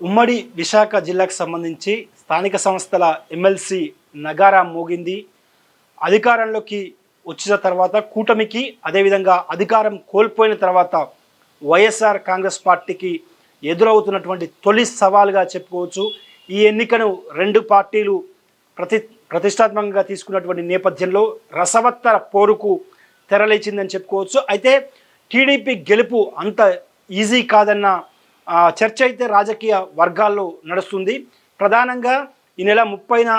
ఉమ్మడి విశాఖ జిల్లాకు సంబంధించి స్థానిక సంస్థల ఎమ్మెల్సీ నగారా మోగింది. అధికారంలోకి వచ్చిన తర్వాత కూటమికి అదేవిధంగా అధికారం కోల్పోయిన తర్వాత వైఎస్ఆర్ కాంగ్రెస్ పార్టీకి ఎదురవుతున్నటువంటి తొలి సవాలుగా చెప్పుకోవచ్చు. ఈ ఎన్నికను రెండు పార్టీలు ప్రతి ప్రతిష్టాత్మకంగా తీసుకున్నటువంటి నేపథ్యంలో రసవత్తర పోరుకు తెరలేచిందని చెప్పుకోవచ్చు. అయితే టీడీపీ గెలుపు అంత ఈజీ కాదన్న చర్చ అయితే రాజకీయ వర్గాల్లో నడుస్తుంది. ప్రధానంగా ఈ నెల ముప్పైన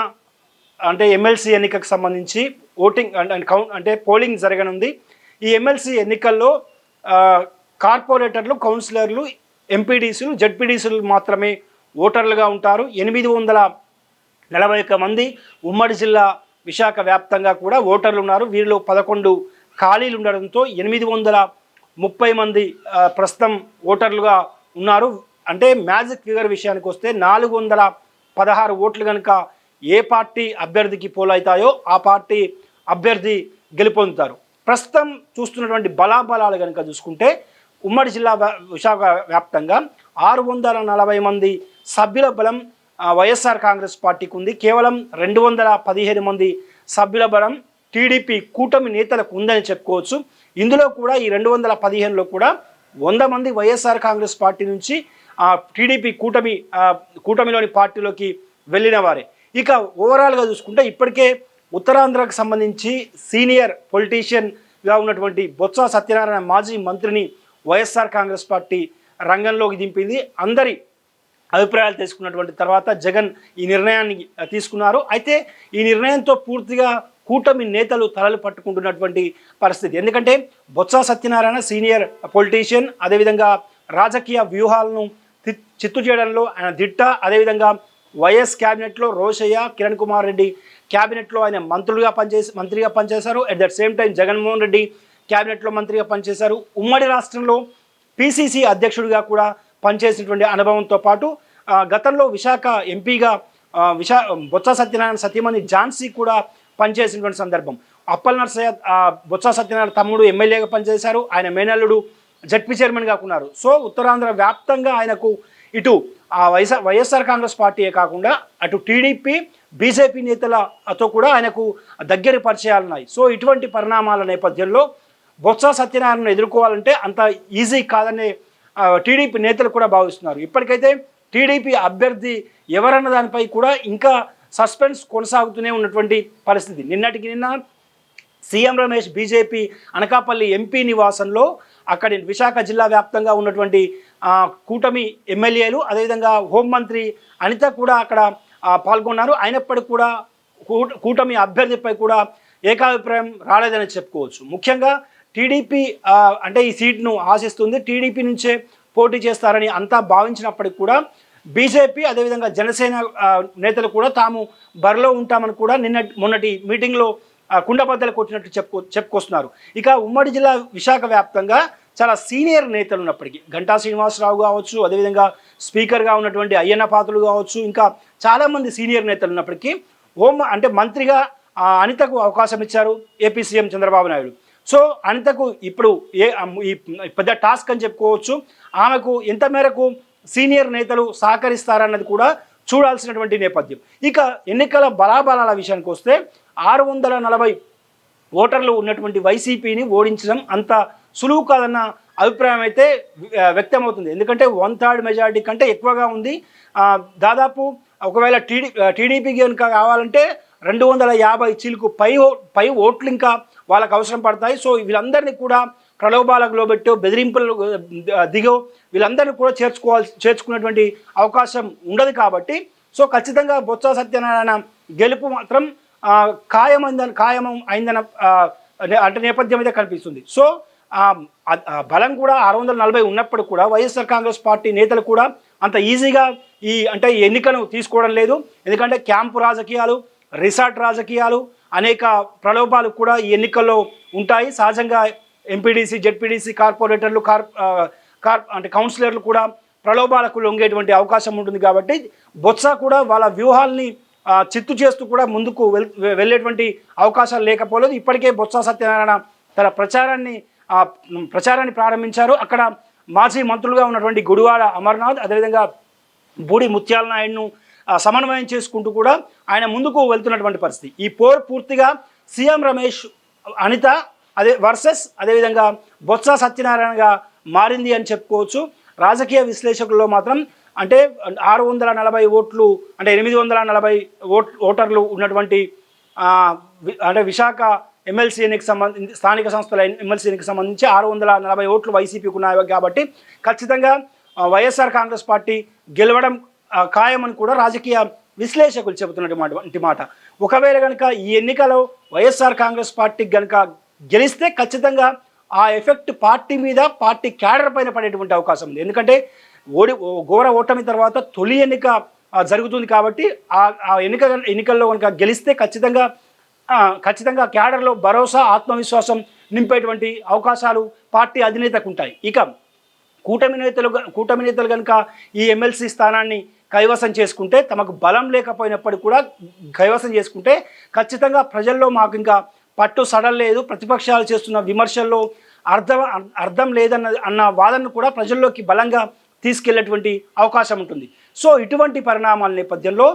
అంటే ఎమ్మెల్సీ ఎన్నికకు సంబంధించి ఓటింగ్ అండ్ కౌంట్ అంటే పోలింగ్ జరగనుంది. ఈ ఎమ్మెల్సీ ఎన్నికల్లో కార్పొరేటర్లు కౌన్సిలర్లు ఎంపీడీసీలు జడ్పీడీసీలు మాత్రమే ఓటర్లుగా ఉంటారు. ఎనిమిది వందల నలభై ఒక్క మంది ఉమ్మడి జిల్లా విశాఖ వ్యాప్తంగా కూడా ఓటర్లు ఉన్నారు. వీరిలో పదకొండు ఖాళీలు ఉండడంతో ఎనిమిది వందల ముప్పై మంది ప్రస్తుతం ఓటర్లుగా ఉన్నారు. అంటే మ్యాజిక్ ఫిగర్ విషయానికి వస్తే నాలుగు వందల పదహారు ఓట్లు కనుక ఏ పార్టీ అభ్యర్థికి పోలవుతాయో ఆ పార్టీ అభ్యర్థి గెలుపొందుతారు. ప్రస్తుతం చూస్తున్నటువంటి బలాబలాలు కనుక చూసుకుంటే ఉమ్మడి జిల్లా విశాఖ వ్యాప్తంగా ఆరు వందల నలభై మంది సభ్యుల బలం వైఎస్ఆర్ కాంగ్రెస్ పార్టీకి ఉంది. కేవలం రెండు వందల పదిహేను మంది సభ్యుల బలం టీడీపీ కూటమి నేతలకు ఉందని చెప్పుకోవచ్చు. ఇందులో కూడా ఈ రెండు వందల పదిహేనులో కూడా వంద మంది వైఎస్ఆర్ కాంగ్రెస్ పార్టీ నుంచి ఆ, టీడీపీ కూటమి కూటమిలోని పార్టీలోకి వెళ్ళిన వారే. ఇక ఓవరాల్గా చూసుకుంటే ఇప్పటికే ఉత్తరాంధ్రకు సంబంధించి సీనియర్ పొలిటీషియన్గా ఉన్నటువంటి బొత్స సత్యనారాయణ మాజీ మంత్రిని వైఎస్ఆర్ కాంగ్రెస్ పార్టీ రంగంలోకి దింపింది. అందరి అభిప్రాయాలు తీసుకున్నటువంటి తర్వాత జగన్ ఈ నిర్ణయాన్ని తీసుకున్నారు. అయితే ఈ నిర్ణయంతో పూర్తిగా కూటమి నేతలు తలలు పట్టుకుంటున్నటువంటి పరిస్థితి. ఎందుకంటే బొత్స సత్యనారాయణ సీనియర్ పొలిటీషియన్ అదేవిధంగా రాజకీయ వ్యూహాలను చిత్తు చేయడంలో ఆయన దిట్ట. అదేవిధంగా వైఎస్ క్యాబినెట్లో రోషయ్య కిరణ్ కుమార్ రెడ్డి క్యాబినెట్లో ఆయన మంత్రులుగా పనిచేసి మంత్రిగా పనిచేశారు. At that same time Jaganmohan Reddy క్యాబినెట్లో మంత్రిగా పనిచేశారు. ఉమ్మడి రాష్ట్రంలో పిసిసి అధ్యక్షుడిగా కూడా పనిచేసినటువంటి అనుభవంతో పాటు గతంలో విశాఖ ఎంపీగా విశా బొత్స సత్యనారాయణ సత్యమణి ఝాన్సీ కూడా పనిచేసినటువంటి సందర్భం. అప్పల్ నర్సయ్య ఆ, బొత్స సత్యనారాయణ తమ్ముడు ఎమ్మెల్యేగా పనిచేశారు. ఆయన మేనల్లుడు జడ్పీ చైర్మన్గా ఉన్నారు సో ఉత్తరాంధ్ర వ్యాప్తంగా ఆయనకు ఇటు ఆ వైఎస్ఆర్ వైఎస్ఆర్ కాంగ్రెస్ పార్టీయే కాకుండా అటు టీడీపీ బీజేపీ నేతలతో కూడా ఆయనకు దగ్గర పరిచయాలు ఉన్నాయి సో ఇటువంటి పరిణామాల నేపథ్యంలో బొత్స సత్యనారాయణను ఎదుర్కోవాలంటే అంత ఈజీ కాదనే టీడీపీ నేతలు కూడా భావిస్తున్నారు. ఇప్పటికైతే టీడీపీ అభ్యర్థి ఎవరన్న దానిపై కూడా ఇంకా సస్పెన్స్ కొనసాగుతూనే ఉన్నటువంటి పరిస్థితి. నిన్నటికి నిన్న CM Ramesh BJP Anakapalli MP నివాసంలో అక్కడి విశాఖ జిల్లా వ్యాప్తంగా ఉన్నటువంటి కూటమి ఎమ్మెల్యేలు అదేవిధంగా హోంమంత్రి అనిత కూడా అక్కడ పాల్గొన్నారు. అయినప్పటికీ కూడా కూటమి అభ్యర్థిపై కూడా ఏకాభిప్రాయం రాలేదని చెప్పుకోవచ్చు. ముఖ్యంగా టీడీపీ అంటే ఈ సీట్ను ఆశిస్తుంది. టీడీపీ నుంచే పోటీ చేస్తారని అంతా భావించినప్పటికి కూడా బీజేపీ అదేవిధంగా జనసేన నేతలు కూడా తాము బరిలో ఉంటామని కూడా నిన్న మొన్నటి మీటింగ్లో కుండబద్దలు కొట్టినట్టు చెప్పుకో చెప్పుకొస్తున్నారు. ఇక ఉమ్మడి జిల్లా విశాఖ వ్యాప్తంగా చాలా సీనియర్ నేతలు ఉన్నప్పటికీ గంటా శ్రీనివాసరావు కావచ్చు అదేవిధంగా స్పీకర్గా ఉన్నటువంటి అయ్యన్న పాత్రులు కావచ్చు ఇంకా చాలామంది సీనియర్ నేతలు ఉన్నప్పటికీ హోం అంటే మంత్రిగా అనితకు అవకాశం ఇచ్చారు AP CM Chandrababu Naidu. So అనితకు ఇప్పుడు ఏ ఈ పెద్ద టాస్క్ అని చెప్పుకోవచ్చు ఆమెకు ఎంత మేరకు సీనియర్ నేతలు సహకరిస్తారన్నది కూడా చూడాల్సినటువంటి నేపథ్యం. ఇక ఎన్నికల బలాబలాల విషయానికి వస్తే ఆరు వందల నలభై ఓటర్లు ఉన్నటువంటి వైసీపీని ఓడించడం అంత సులువు కాదన్న అభిప్రాయం అయితే వ్యక్తమవుతుంది. ఎందుకంటే వన్ థర్డ్ మెజారిటీ కంటే ఎక్కువగా ఉంది. దాదాపు ఒకవేళ టీడీ టీడీపీకి కనుక కావాలంటే రెండు వందల యాభై చీలకు పై ఓ- పై ఓట్లు ఇంకా వాళ్ళకు అవసరం పడతాయి. సో వీళ్ళందరినీ కూడా ప్రలోభాలకు లోబెట్టు బెదిరింపులు దిగో వీళ్ళందరినీ కూడా చేర్చుకోవాల్సి చేర్చుకునేటువంటి అవకాశం ఉండదు కాబట్టి సో ఖచ్చితంగా బొత్స సత్యనారాయణ గెలుపు మాత్రం ఖాయమైందని ఖాయం అయిందన్న అంటే నేపథ్యం అయితే కనిపిస్తుంది. సో బలం కూడా ఆరు వందల నలభై ఉన్నప్పుడు కూడా వైఎస్ఆర్ కాంగ్రెస్ పార్టీ నేతలు కూడా అంత ఈజీగా ఈ అంటే ఈ ఎన్నికను తీసుకోవడం లేదు. ఎందుకంటే క్యాంపు రాజకీయాలు రిసార్ట్ రాజకీయాలు అనేక ప్రలోభాలు కూడా ఈ ఎన్నికల్లో ఉంటాయి. సహజంగా ఎంపీడీసీ జెడ్పీడీసీ కార్పొరేటర్లు కార్ కార్ అంటే కౌన్సిలర్లు కూడా ప్రలోభాలకు లొంగేటువంటి అవకాశం ఉంటుంది కాబట్టి బొత్స కూడా వాళ్ళ వ్యూహాల్ని చిత్తు చేస్తూ కూడా ముందుకు వెళ్ళేటువంటి అవకాశాలు లేకపోలేదు. ఇప్పటికే బొత్స సత్యనారాయణ తన ప్రచారాన్ని ప్రచారాన్ని ప్రారంభించారు. అక్కడ మాజీ మంత్రులుగా ఉన్నటువంటి గుడివాడ అమర్నాథ్ అదేవిధంగా బూడి ముత్యాల నాయుడును సమన్వయం చేసుకుంటూ కూడా ఆయన ముందుకు వెళ్తున్నటువంటి పరిస్థితి. ఈ పోర్ పూర్తిగా సీఎం రమేష్ అనిత అదే వర్సెస్ అదేవిధంగా బొత్స సత్యనారాయణగా మారింది అని చెప్పుకోవచ్చు. రాజకీయ విశ్లేషకుల్లో మాత్రం అంటే ఆరు వందల నలభై ఓట్లు అంటే ఎనిమిది వందల నలభై ఓట్ ఓటర్లు ఉన్నటువంటి అంటే విశాఖ ఎమ్మెల్సీ ఎన్నిక సంబంధించి స్థానిక సంస్థల ఎమ్మెల్సీ సంబంధించి ఆరు వందల నలభై ఓట్లు వైసీపీకి ఉన్నాయి కాబట్టి ఖచ్చితంగా వైఎస్ఆర్ కాంగ్రెస్ పార్టీ గెలవడం ఖాయమని కూడా రాజకీయ విశ్లేషకులు చెబుతున్నటువంటి మాట. ఒకవేళ కనుక ఈ ఎన్నికలో వైఎస్ఆర్ కాంగ్రెస్ పార్టీకి కనుక గెలిస్తే ఖచ్చితంగా ఆ ఎఫెక్ట్ పార్టీ మీద పార్టీ క్యాడర్ పైన పడేటువంటి అవకాశం ఉంది. ఎందుకంటే ఓడి ఓ- ఘోర ఓటమి తర్వాత తొలి ఎన్నిక జరుగుతుంది కాబట్టి ఆ ఆ ఎన్నిక ఎన్నికల్లో కనుక గెలిస్తే ఖచ్చితంగా ఖచ్చితంగా క్యాడర్లో భరోసా ఆత్మవిశ్వాసం నింపేటువంటి అవకాశాలు పార్టీ అధినేతకు ఉంటాయి. ఇక కూటమి నేతలు కూటమి నేతలు కనుక ఈ ఎమ్మెల్సీ స్థానాన్ని కైవసం చేసుకుంటే తమకు బలం లేకపోయినప్పటికీ కూడా కైవసం చేసుకుంటే ఖచ్చితంగా ప్రజల్లో మాకు ఇంకా పట్టు సడలేదు ప్రతిపక్షాలు చేస్తున్న విమర్శల్లో అర్థం అర్థం లేదన్న అన్న వాదనను కూడా ప్రజల్లోకి బలంగా తీసుకెళ్ళేటువంటి అవకాశం ఉంటుంది. సో ఇటువంటి పరిణామాల నేపథ్యంలో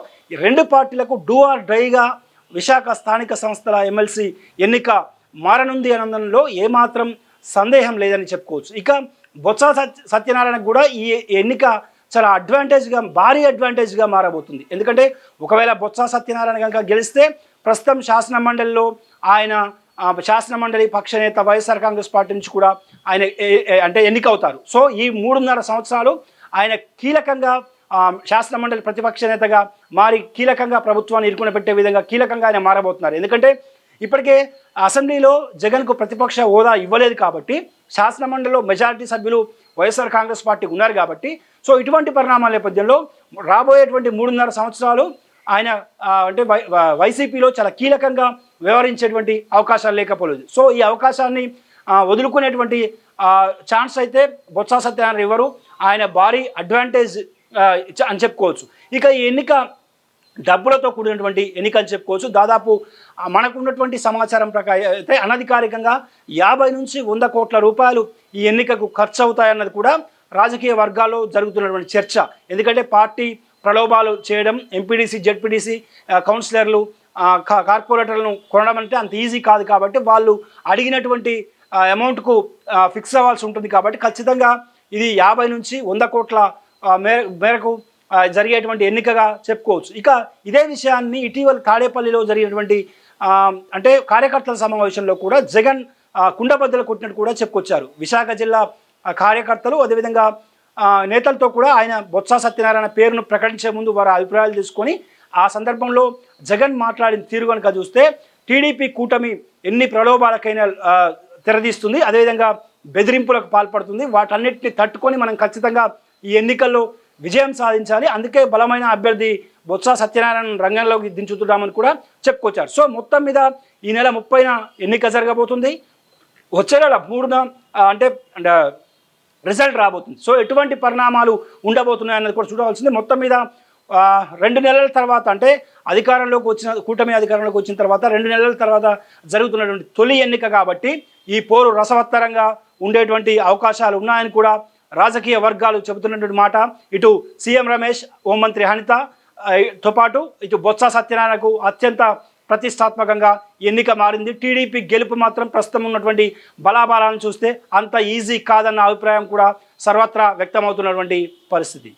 రెండు పార్టీలకు డూ ఆర్ డ్రైగా విశాఖ స్థానిక సంస్థల ఎమ్మెల్సీ ఎన్నిక మారనుంది అనందంలో ఏమాత్రం సందేహం లేదని చెప్పుకోవచ్చు. ఇక బొత్స సత్య సత్యనారాయణకు కూడా ఈ ఎన్నిక చాలా అడ్వాంటేజ్గా భారీ అడ్వాంటేజ్గా మారబోతుంది. ఎందుకంటే ఒకవేళ బొత్స సత్యనారాయణ కనుక గెలిస్తే ప్రస్తుతం శాసన మండలిలో ఆయన శాసనమండలి పక్షనేత పక్ష నేత వైఎస్ఆర్ కాంగ్రెస్ పార్టీ నుంచి కూడా ఆయన అంటే ఎన్నికవుతారు. సో ఈ మూడున్నర సంవత్సరాలు ఆయన కీలకంగా శాసనమండలి ప్రతిపక్ష నేతగా మారి కీలకంగా ప్రభుత్వాన్ని ఇరుకున పెట్టే విధంగా కీలకంగా ఆయన మారబోతున్నారు. ఎందుకంటే ఇప్పటికే అసెంబ్లీలో జగన్కు ప్రతిపక్ష హోదా ఇవ్వలేదు కాబట్టి శాసనమండలిలో మెజారిటీ సభ్యులు వైఎస్ఆర్ కాంగ్రెస్ పార్టీకి ఉన్నారు కాబట్టి సో ఇటువంటి పరిణామాల నేపథ్యంలో రాబోయేటువంటి మూడున్నర సంవత్సరాలు ఆయన అంటే వై వైసీపీలో చాలా కీలకంగా వ్యవహరించేటువంటి అవకాశాలు లేకపోలేదు. సో ఈ అవకాశాన్ని వదులుకునేటువంటి ఛాన్స్ అయితే బొత్స సత్యనారాయణ ఇవ్వరు. ఆయన భారీ అడ్వాంటేజ్ అని చెప్పుకోవచ్చు. ఇక ఈ ఎన్నిక డబ్బులతో కూడినటువంటి ఎన్నిక అని చెప్పుకోవచ్చు. దాదాపు మనకున్నటువంటి సమాచారం ప్రకారం అయితే అనధికారికంగా యాభై నుంచి వంద కోట్ల రూపాయలు ఈ ఎన్నికకు ఖర్చు అవుతాయన్నది కూడా రాజకీయ వర్గాల్లో జరుగుతున్నటువంటి చర్చ. ఎందుకంటే పార్టీ ప్రలోభాలు చేయడం ఎంపీడీసీ జెడ్పీడీసీ కౌన్సిలర్లు కార్పొరేటర్లను కొనడం అంటే అంత ఈజీ కాదు కాబట్టి వాళ్ళు అడిగినటువంటి అమౌంట్కు ఫిక్స్ అవ్వాల్సి ఉంటుంది కాబట్టి ఖచ్చితంగా ఇది యాభై నుంచి వంద కోట్ల మేర మేరకు జరిగేటువంటి ఎన్నికగా చెప్పుకోవచ్చు. ఇక ఇదే విషయాన్ని ఇటీవల తాడేపల్లిలో జరిగినటువంటి అంటే కార్యకర్తల సమావేశంలో కూడా జగన్ కుండబద్దలు కొట్టినట్టు కూడా చెప్పుకొచ్చారు. విశాఖ జిల్లా కార్యకర్తలు అదేవిధంగా నేతలతో కూడా ఆయన బొత్స సత్యనారాయణ పేరును ప్రకటించే ముందు వారి అభిప్రాయాలు తీసుకొని ఆ సందర్భంలో జగన్ మాట్లాడిన తీరు కనుక చూస్తే టీడీపీ కూటమి ఎన్ని ప్రలోభాలకైనా తెరదీస్తుంది. అదేవిధంగా బెదిరింపులకు పాల్పడుతుంది. వాటన్నిటిని తట్టుకొని మనం ఖచ్చితంగా ఈ ఎన్నికల్లో విజయం సాధించాలి. అందుకే బలమైన అభ్యర్థి బొత్స సత్యనారాయణ రంగంలోకి దించుతున్నామని కూడా చెప్పుకొచ్చారు. సో మొత్తం మీద ఈ నెల ముప్పైన ఎన్నిక జరగబోతుంది. వచ్చే నెల మూడున అంటే అంటే రిజల్ట్ రాబోతుంది. సో ఎటువంటి పరిణామాలు ఉండబోతున్నాయి అనేది కూడా చూడవలసింది. మొత్తం మీద రెండు నెలల తర్వాత అంటే అధికారంలోకి వచ్చిన కూటమి అధికారంలోకి వచ్చిన తర్వాత రెండు నెలల తర్వాత జరుగుతున్నటువంటి తొలి ఎన్నిక కాబట్టి ఈ పోరు రసవత్తరంగా ఉండేటువంటి అవకాశాలు ఉన్నాయని కూడా రాజకీయ వర్గాలు చెబుతున్నటువంటి మాట. ఇటు సీఎం రమేష్ హోంమంత్రి అనిత తో పాటు ఇటు బొత్స సత్యనారాయణకు అత్యంత ప్రతిష్టాత్మకంగా ఎన్నిక మారింది. టీడీపీ గెలుపు మాత్రం ప్రస్తుతం ఉన్నటువంటి బలాబలాలను చూస్తే అంత ఈజీ కాదన్న అభిప్రాయం కూడా సర్వత్రా వ్యక్తమవుతున్నటువంటి పరిస్థితి.